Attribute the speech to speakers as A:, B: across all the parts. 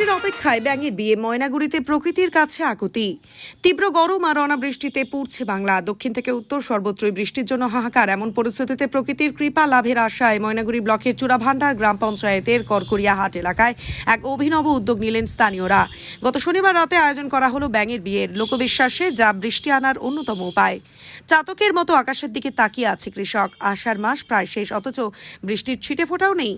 A: অপেক্ষায় ব্যাঙের বিয়ে ময়নাগুড়িতে প্রকৃতির কাছে আকুতি। তীব্র গরম আর অনাবৃষ্টিতে পুড়ছে বাংলা। দক্ষিণ থেকে উত্তর সর্বত্রই বৃষ্টির জন্য হাহাকার। এমন পরিস্থিতিতে প্রকৃতির কৃপা লাভের আশায় ময়নাগুড়ি ব্লকের চূড়াভান্ডার গ্রাম পঞ্চায়েতের করকরিয়া হাট এলাকায় এক অভিনব উদ্যোগ নিলেন স্থানীয়রা। গত শনিবার রাতে আয়োজন করা হলো ব্যাঙের বিয়ের লোকবিশ্বাসে, যা বৃষ্টি আনার অন্যতম উপায়। চাতকের মতো আকাশের দিকে তাকিয়ে আছে কৃষক। আষাঢ় মাস প্রায় শেষ, অথচ বৃষ্টির ছিটে ফোটাও নেই।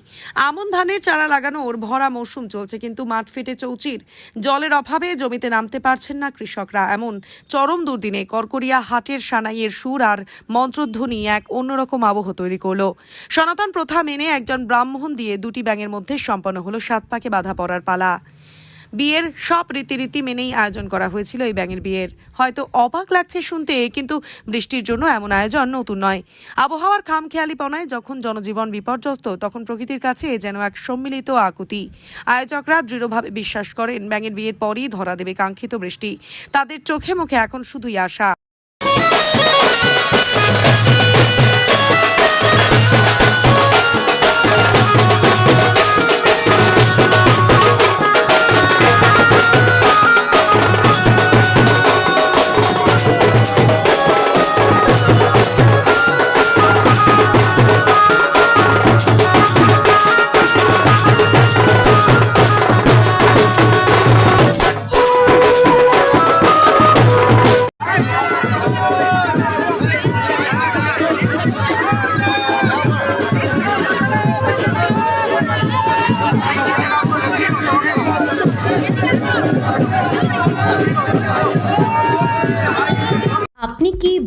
A: আমন ধানের চারা লাগানোর ভরা মৌসুম চলছে, কিন্তু মাঠ ফেটে চৌচির। জলের অভাবে জমিতে নামতে পারছেন না কৃষকরা। এমন চরম দুর্দিনে করকরিয়া হাটের সানাইয়ের সুর আর মন্ত্রধ্বনি এক অন্যরকম আবহ তৈরি করল। সনাতন প্রথা মেনে একজন ব্রাহ্মণ দিয়ে দুটি ব্যাঙের মধ্যে সম্পন্ন হলো সাত পাকে বাধা পড়ার পালা। বিয়ের সব রীতিরীতি মেনেই আয়োজন করা হয়েছিল এই ব্যাঙের বিয়ের। হয়তো অবাক লাগছে শুনতে, কিন্তু বৃষ্টির জন্য এমন আয়োজন নতুন নয়। আবহাওয়ার খামখেয়ালিপনায় যখন জনজীবন বিপর্যস্ত, তখন প্রকৃতির কাছে যেন এক সম্মিলিত আকুতি। আয়োজকরা দৃঢ়ভাবে বিশ্বাস করেন, ব্যাঙের বিয়ের পরই ধরা দেবে কাঙ্ক্ষিত বৃষ্টি। তাদের চোখে মুখে এখন শুধুই আশা।